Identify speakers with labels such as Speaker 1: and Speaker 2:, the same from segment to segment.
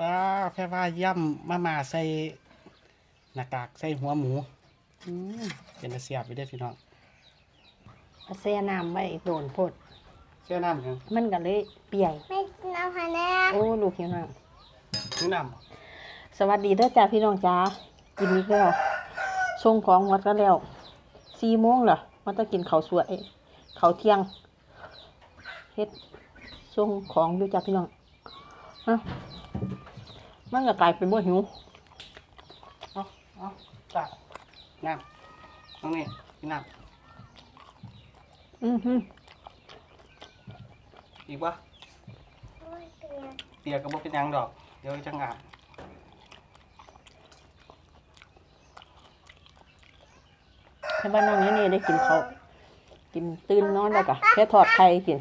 Speaker 1: ว้าวแค่ว่าย่ำมามาใส่หน้ากากใส่หัวหมูอืมเป็นตาเสียบไปได้อพี่น้อง
Speaker 2: เอาแช่น้ำไว้โดนโพด
Speaker 1: เสื้อน้ำยัง
Speaker 2: มันก็เลยเปียก
Speaker 3: ไม่น้ำพันแน่
Speaker 2: โอ้ลูกหิวน้
Speaker 1: นี่น้ำ
Speaker 2: สวัสดีเด้อจ้าพี่น้องจ้ากินอีกแล้วส่งของวัดก็แล้วสี่โมงเหรอมันต้องกินข้าวสวยข้าวเที่ยงเฮ็ดส่งของอยู่จ้าพี่น้องฮะ มันก็กลายเป็นบ่หิวำ
Speaker 1: เอาเอาจ้าน้ำตรงนี้นี่น้
Speaker 2: อือหือำ
Speaker 1: อีกวะ
Speaker 3: โอ้ยเปียก
Speaker 1: เตียกับบ่เป็นหยังดอก เดี๋ยวจังอ่าน
Speaker 2: ให้บ้านน้องนี่นี่ได้กินข้าวกินตื่นนอนแล้วก็แค่ทอดไข่กิน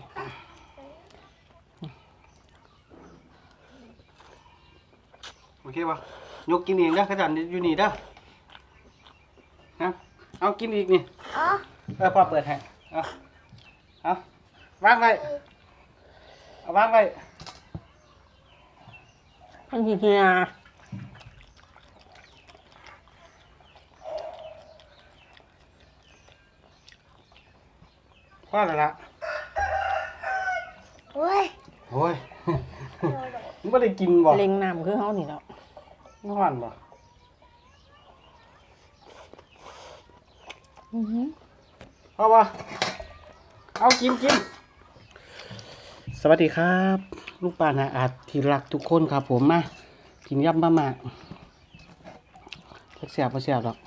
Speaker 1: โอ เคปะยกกินเองนะขจันอยู่นี่เด้อนะเอากินอีกนี่
Speaker 3: อ๋อ
Speaker 1: เออพ่อเปิดให้เอาเอาวางไว้เอาวางไว้
Speaker 2: มันเฮีย
Speaker 1: พ่อแล้วละ
Speaker 3: โอ้ย
Speaker 1: โอ้ย มึงไม่ได้กินบ่
Speaker 2: เล็งน้ำคือเฮานี่แล้ว
Speaker 1: นอนบ่
Speaker 2: อือหือ
Speaker 1: เอาบ่เอากินกินสวัสดีครับ ลูกป้านาอาจที่รักทุกคนครับผมมากินยำบะหมากเสียบบ่เสียบหรอก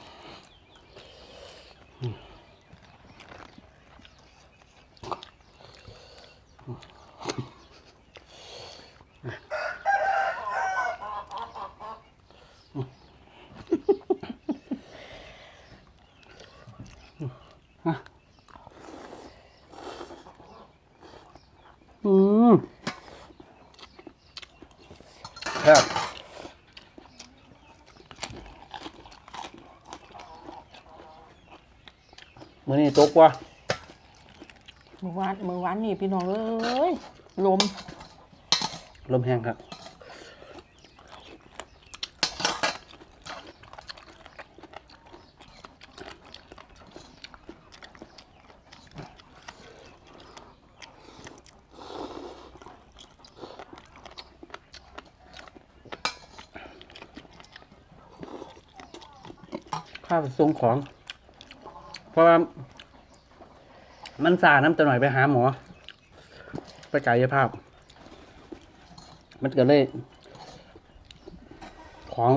Speaker 1: มือนี้ตกว่ะ
Speaker 2: เมื่อวานเมื่อวานนี่พี่น้องเอ้ยลม
Speaker 1: ลมแห้งครับข้าวส่งของ เพราะว่ามันสาน้ำตะหน่อยไปหาหมอ ไปกายภาพ มันก็เลย ของ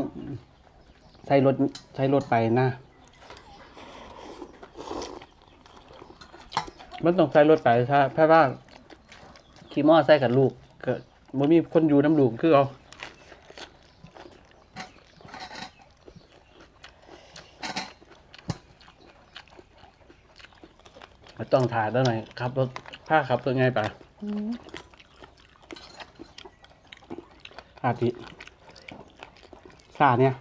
Speaker 1: ใช้รถใช้รถไปนะมันต้องใช้รถไปถ้าเพราะว่าขี่มอใส่กับลูกก็บ่มีคนอยู่น้ำลูกคือเอา ต้องถ่ายแล้วหน่อยขับรถผ้าขับตัวไงไป
Speaker 2: อืม
Speaker 1: อาทิซาเนี่ย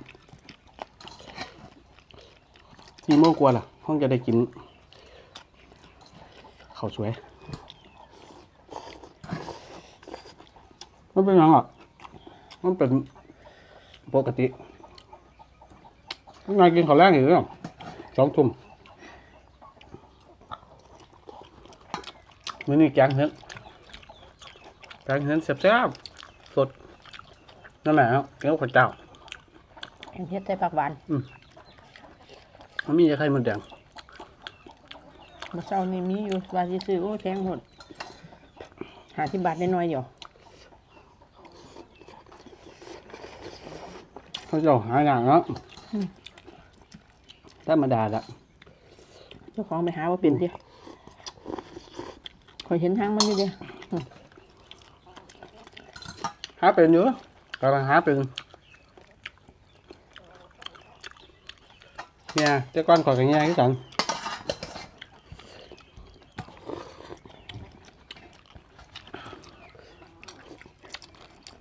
Speaker 1: สี่โมงกว่าล่ะ ห้องจะได้กินข้าวสวยมันเป็นยังอะมันเป็นปกติยังไงกินข้าวแรกอยู่เนาะสองทุ่ม มื้อนี้แกงเห็ดแกงเห็ดแซ่บๆสดนั่นแหละครับเกี๊ยวข้าวเจ้า
Speaker 2: เห็นเฮ็ดใส่ผักหวาน
Speaker 1: มันมีจะไข่มดแดง
Speaker 2: เมื่อเช้านี่มีอยู่ว่าสิซื้อโอ้แพงหมดหาที่บาทได้น้อยเดียว
Speaker 1: ข้าวเจ้าหาอย่างเนาะธรรมดาละ
Speaker 2: เจ้าของไปหาว่าเป็นเดียวค อยเห็นทางมันอยู่เดียว
Speaker 1: หาเป็นอยู่กำลังหาเป็นเนี่ยเจ้าก้อนก่อนกันเนี่ยที่สัน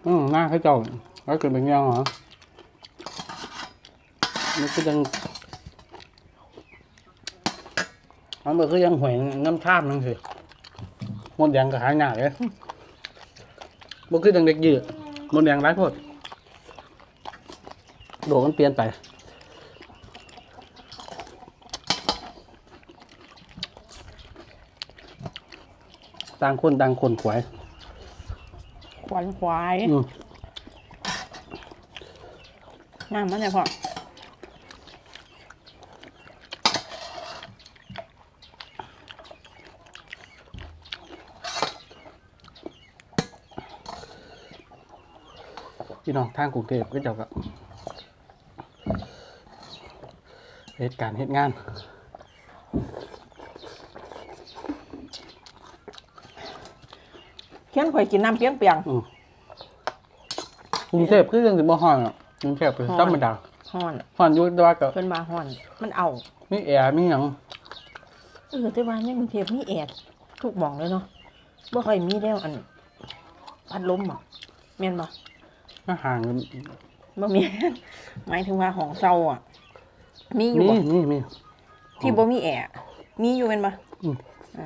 Speaker 1: อืมหน้าเขาเจ้าแล้วเกิดเป็นยังเหรอมันก็ยังมันก็ยังหวยน้ำท่ามนั่นสิห มดแดงก็หายหนาเลยบ่คือดังเด็กยืดหมดแดงหลายโพดโดมันเปลี่ยนไปต่างคนต่างคนขวาย
Speaker 2: ขวัญควาย
Speaker 1: อืม
Speaker 2: น้ำมันเนี่ยพ่อ
Speaker 1: พี่น้องทางกรุงเทพก็เจ้าก็เหตุการณ์เหตุงาน
Speaker 2: เขียนข่อยกินน้ำเปรี้ยงเปียง
Speaker 1: อืมกรุงเทพคือเรื่องสิบ่ฮ้อนอะกรุงเทพคือ
Speaker 2: ฮ้อน
Speaker 1: ธรรมดา
Speaker 2: ฮ้อน
Speaker 1: ฮ้อนอยู่แต่ว่าก็
Speaker 2: เพิ่นมาฮ้อน มันเอา
Speaker 1: มีแอร์มีหยัง
Speaker 2: เออแต่ว่าในกรุงเทพมีแอดทุกหม่องเลยเนาะบ่ค่อยมีแล้วอันพัดลมอะแม่นบ่
Speaker 1: อาหาร
Speaker 2: บ่มีหมายถึงว่าของเซาอะ มีอยู่
Speaker 1: มี
Speaker 2: บ่
Speaker 1: มีมี
Speaker 2: ที่บ่มีแอร์มีอยู่แม่นบ่
Speaker 1: อืม
Speaker 2: อ่า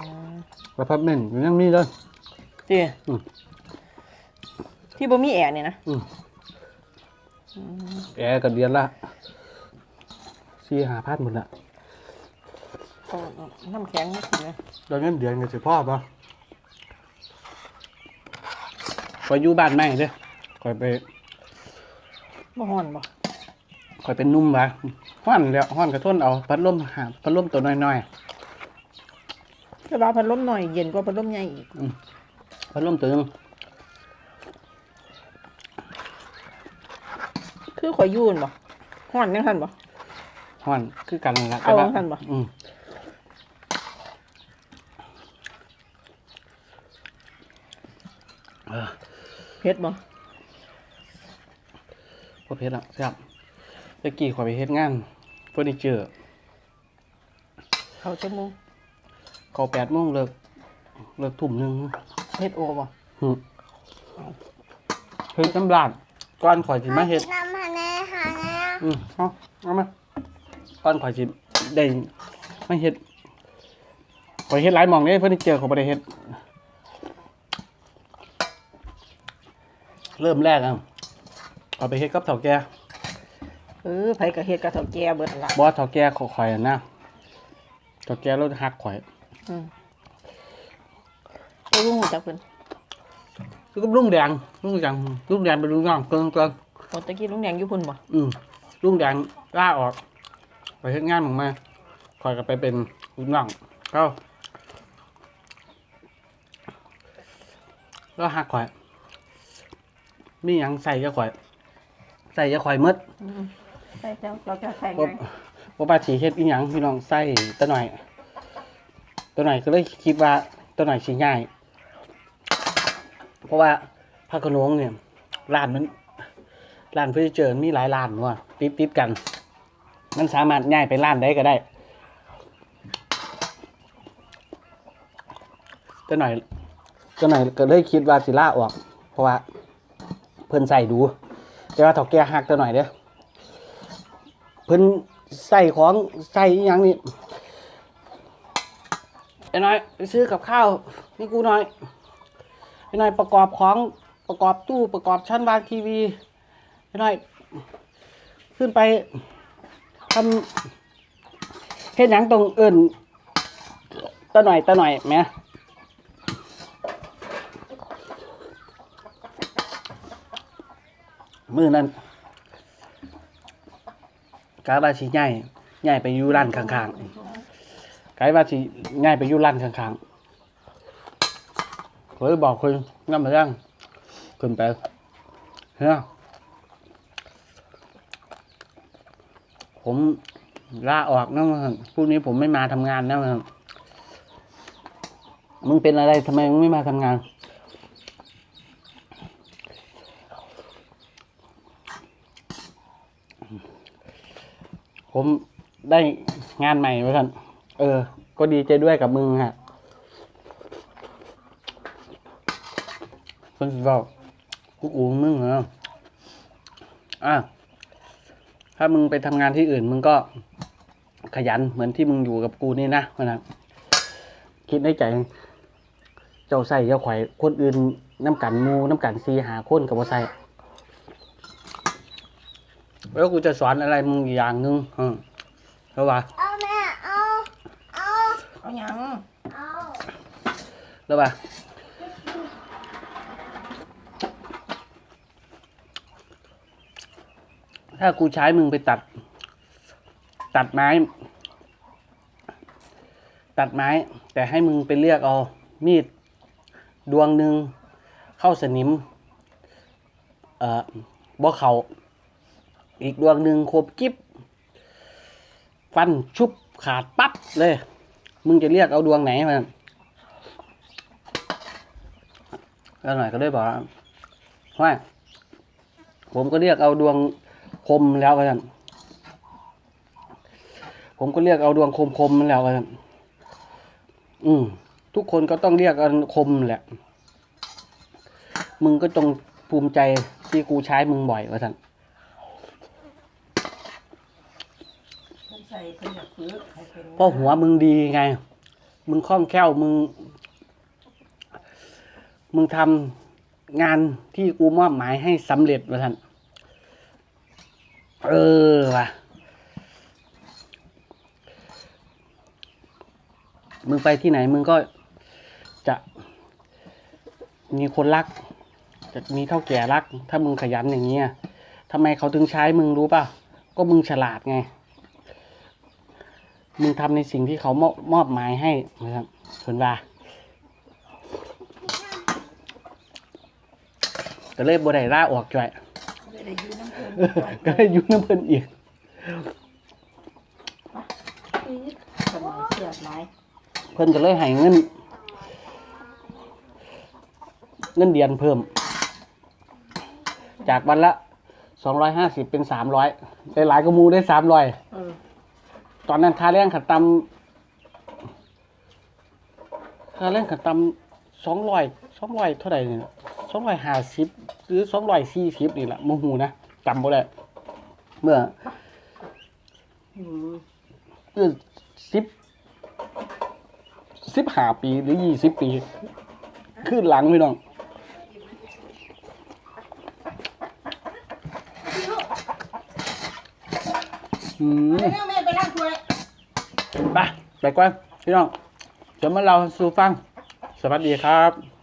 Speaker 1: อพาร์ตเมนต์ยังมีเลย
Speaker 2: เด้ออ
Speaker 1: ม
Speaker 2: ที่บ่มีแอร์เนี่ยนะ
Speaker 1: อืมแอร์ก็เดือนละสี่ห้าพันหมดละ
Speaker 2: เอาน้ำแข็งมากินเลย
Speaker 1: แล้วเงินเดือนก็สิพ่อปะคอยอยู่บ้านใหม่เด้อ คอยไป
Speaker 2: บ่ฮ้อนบ่
Speaker 1: คอยเป็นนุ่มวะห้อนแล้วห้อนกระทนเอาพัดลมหาพัดลมตัวน้อย
Speaker 2: แต่ว่าพัดลมหน่อยเย็นกว่าพัดลมใหญ่อีก
Speaker 1: ๆพัดลมตัวนึง
Speaker 2: คือข่อยอยู่นั่นบ่ฮ้อนจังซั่นบ่
Speaker 1: ห้อนคือกันนั่นละ
Speaker 2: เอา
Speaker 1: แต่ว่
Speaker 2: จังซั่นบ่
Speaker 1: อืมเออ
Speaker 2: เผ็ดบ่
Speaker 1: พวกเพชรอะครับตะกี้ขอยไปเฮ็ดงานเฟอร์นิเจอร์
Speaker 2: เขาชั่วโมง
Speaker 1: เขาแปดโมงเลิกเลิกทุ่มหนึ่ง
Speaker 2: เฮ็ดโอบ่
Speaker 1: หึเฮ็ดน้ำลาดก้อนข่อยสิมาเฮ็ด
Speaker 3: น้ำพันแน่หาแน่
Speaker 1: อืมเอาเอามาก้อนข่อยสิได้มาเฮ็ดข่อยเฮ็ดหลายหม่องเด้เฟอร์นิเจอร์เขาบ่ได้เฮ็ดเริ่มแรกอะ เอาไปเฮ็ดกับเฒ่าแก่
Speaker 2: เออไผก็เฮ็ดกับเฒ่าแก่เบิดล่ะ
Speaker 1: บ่เฒ่าแก่ขอข่อยอะนะเฒ่าแก่รถฮักข่อย
Speaker 2: อืมบ่รู้จักเพิ่น
Speaker 1: คือกับลุงแดงลุงแดงลุงแดงเป็นลุงน้องเกินเกิน
Speaker 2: โอ้ตะกี้ลุงแดงอยู่พุ่นบ่
Speaker 1: อืมลุงแดงล่าออกไปเฮ็ดงานของมาคอยก็ไปเป็นลุงน้องก็ก็หักข่อยมีหยังใส่จะข่อย ใส่จะข่อยหมด
Speaker 2: อืมใช่แล้วเราจะแข่ง
Speaker 1: บ่
Speaker 2: ไง
Speaker 1: บ่ปาสิเฮ็ดอีหยังพี่น้องใส่ตะหน่อยตะหน่อยก็เลยคิดว่าตะหน่อยสิง่าย เพราะว่าพระโขนงเนี่ยร้านมันร้านเฟอร์นิเจอร์มีหลายร้านว่ะติดติดๆกัน มันสามารถย้ายไปร้านใดก็ได้ตะหน่อยตะหน่อยก็เลยคิดว่าสิลาออก เพราะว่าเพิ่นใส่ดู แต่ว่าเฒ่าแก่หักตะหน่อยเด้อเพิ่นใส่ของใส่อย่างนี้ไอ้น้อยไปซื้อกับข้าวนี่กูหน่อยไอ้น้อยประกอบของประกอบตู้ประกอบชั้นวางทีวีไอ้น้อย ขึ้นไปทำเฮ็ดหยังตรงเอิ้นตะหน่อยตะหน่อยแหม มือนั้นกายว่าสิง่ายง่ายไปอยู่ร้านข้างๆกายว่าสิง่ายไปอยู่ร้านข้างๆเคยบอกคุณงั้นมายังขึ้นไปเฮ้ยผมลาออกนะมันพรุ่งนี้ผมไม่มาทำงานนะมันมึงเป็นอะไรทำไมมึงไม่มาทำงาน ผมได้งานใหม่ไว้กันเออ ก็ดีใจด้วยกับมึงฮะเพิ่นสิบอกกูอูมึงเหรออะถ้ามึงไปทำงานที่อื่น มึงก็ขยันเหมือนที่มึงอยู่กับกูนี่นะนะคิดในใจ เจ้าใส่เจ้าข่อยคนอื่นน้ำกันมูน้ำกันซีหาคนกับว่าใส่ แล้วกูจะสอนอะไรมึงอีกอย่างหนึงอืมเพราะว่า
Speaker 3: เอาแม่เอาเอา
Speaker 2: เอาหยัง
Speaker 3: เอา
Speaker 1: แล้วว่าถ้ากูใช้มึงไปตัด ตัดไม้ ตัดไม้ แต่ให้มึงไปเลือกเอา มีด ดวงหนึ่งเข้าสนิม เอ่อบ่เขา อีกดวงหนึ่งครบกิบฟันชุบขาดปั๊บเลย มึงจะเรียกเอาดวงไหนมาแล้วหน่อยก็ได้บอกว่าว่าผมก็เรียกเอาดวงคมแล้วกันผมก็เรียกเอาดวงคมคมแล้วกันอืม ทุกคนก็ต้องเรียกกันคมแหละ มึงก็จงภูมิใจที่กูใช้มึงบ่อยว่าท่าน
Speaker 2: เพิ่นใส่เพิ่นอยากฝึกให้ เพ
Speaker 1: ราะหัวมึงดีไง มึงคล่องแคล่วมึง มึงทำงานที่กูมอบหมายให้สำเร็จว่าท่านเออว่ะ มึงไปที่ไหนมึงก็จะมีคนรัก จะมีเท่าแก่รัก ถ้ามึงขยันอย่างเงี้ยทำไมเขาถึงใช้มึงรู้ป่ะ ก็มึงฉลาดไง มึงทำในสิ่งที่เขามอบมอบหมายให้นะครับส่วนว่าก็เลยบ่ได้ล่าออกจ่อย
Speaker 2: ไม่ได้อยู่น้ำเพิ่น
Speaker 1: ก็เลยอยุ่น้ำเพิ่นอีก
Speaker 2: สมัยเสียดหลาย
Speaker 1: เพิ่นก็เลยให้เงิน เงินเดือนเพิ่ม จากวันละสองร้อยห้าสิบเป็นสามร้อยได้หลายกระมูได้สามร้อย
Speaker 2: เออ
Speaker 1: ตอนนั้นค่าแรงขัดตำค่าแรงขัดตำสองร้อยสองร้อยเท่าไหร่เนี่ยสองร้อยห้าสิบหรือสองร้อยสี่สิบนี่แหละโมหูนะจำบ่ได้เมื่อเมื่อสิบสิบห้าปีหรือยี่สิบปีขึ้นหลังพี่น้องอื
Speaker 2: ม ไปล้างถ้วย
Speaker 1: ไปไปก่อนพี่น้องเดี๋ยวมาเราสู่ฟัง สวัสดีครับ